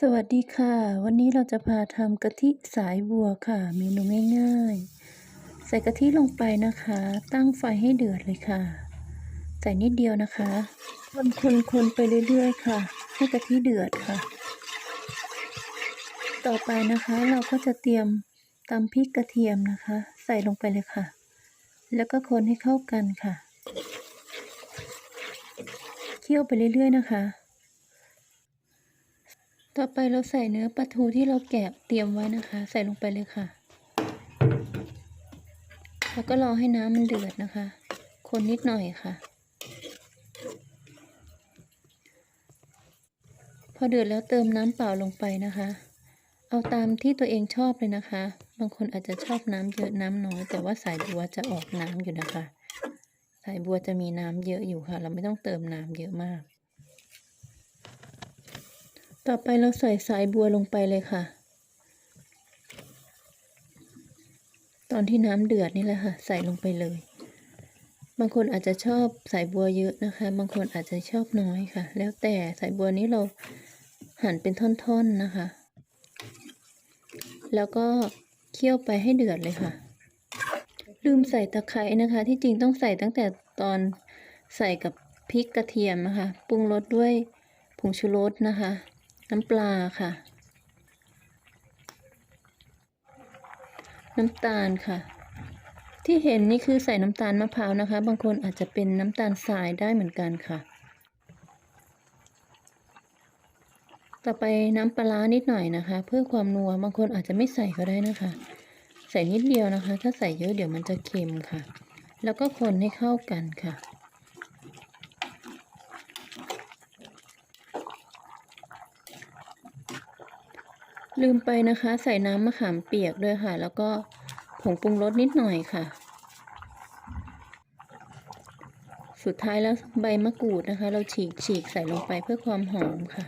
สวัสดีค่ะ วันนี้เราจะพาทำกะทิสายบัวค่ะ เมนูง่ายๆ ใส่กะทิลงไปนะคะ ตั้งไฟให้เดือดเลยค่ะ ใส่นิดเดียวนะคะ คนคนคนไปเรื่อยๆค่ะ ให้กะทิเดือดค่ะ ต่อไปนะคะเราก็จะเตรียมตำพริกกระเทียมนะคะ ใส่ลงไปเลยค่ะ แล้วก็คนให้เข้ากันค่ะ เคี่ยวไปเรื่อยๆนะคะ ต่อไปเราใส่เนื้อปลาทูที่เราแกะเตรียมไว้นะคะ ใส่ลงไปเลยค่ะ แล้วก็รอให้น้ำมันเดือดนะคะ คนนิดหน่อยค่ะ พอเดือดแล้วเติมน้ำเปล่าลงไปนะคะ เอาตามที่ตัวเองชอบเลยนะคะ บางคนอาจจะชอบน้ำเยอะน้ำน้อย แต่ว่าสายบัวจะออกน้ำอยู่นะคะ สายบัวจะมีน้ำเยอะอยู่ค่ะ เราไม่ต้องเติมน้ำเยอะมาก ต่อไปเราใส่สายบัวลงไปเลยค่ะ ตอนที่น้ำเดือดนี่แหละค่ะ ใส่ลงไปเลย บางคนอาจจะชอบสายบัวเยอะนะคะ บางคนอาจจะชอบน้อยค่ะ แล้วแต่สายบัวนี้เราหั่นเป็นท่อนๆนะคะ แล้วก็เคี่ยวไปให้เดือดเลยค่ะ ลืมใส่ตะไคร้นะคะ ที่จริงต้องใส่ตั้งแต่ตอนใส่กับพริกกระเทียมนะคะ ปรุงรสด้วยผงชูรสนะคะ น้ำปลาค่ะ น้ำตาลค่ะ ที่เห็นนี่คือใส่น้ำตาลมะพร้าวนะคะ บางคนอาจจะเป็นน้ำตาลทรายได้เหมือนกันค่ะ ต่อไปน้ำปลานิดหน่อยนะคะ เพื่อความนัวบางคนอาจจะไม่ใส่ก็ได้นะคะ ใส่นิดเดียวนะคะ ถ้าใส่เยอะเดี๋ยวมันจะเค็มค่ะ แล้วก็คนให้เข้ากันค่ะ ลืมไปนะคะ ใส่น้ำมะขามเปียกด้วยค่ะ แล้วก็ผงปรุงรสนิดหน่อยค่ะ สุดท้ายแล้วใบมะกรูดนะคะ เราฉีกฉีกใส่ลงไปเพื่อความหอมค่ะ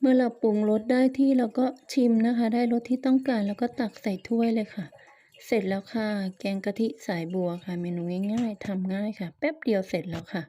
เมื่อเราปรุงรสได้ที่เราก็ชิมนะคะ ได้รสที่ต้องการแล้วก็ตักใส่ถ้วยเลยค่ะ เสร็จแล้วค่ะ แกงกะทิสายบัวค่ะ เมนูง่ายๆทำง่ายค่ะ แป๊บเดียวเสร็จแล้วค่ะ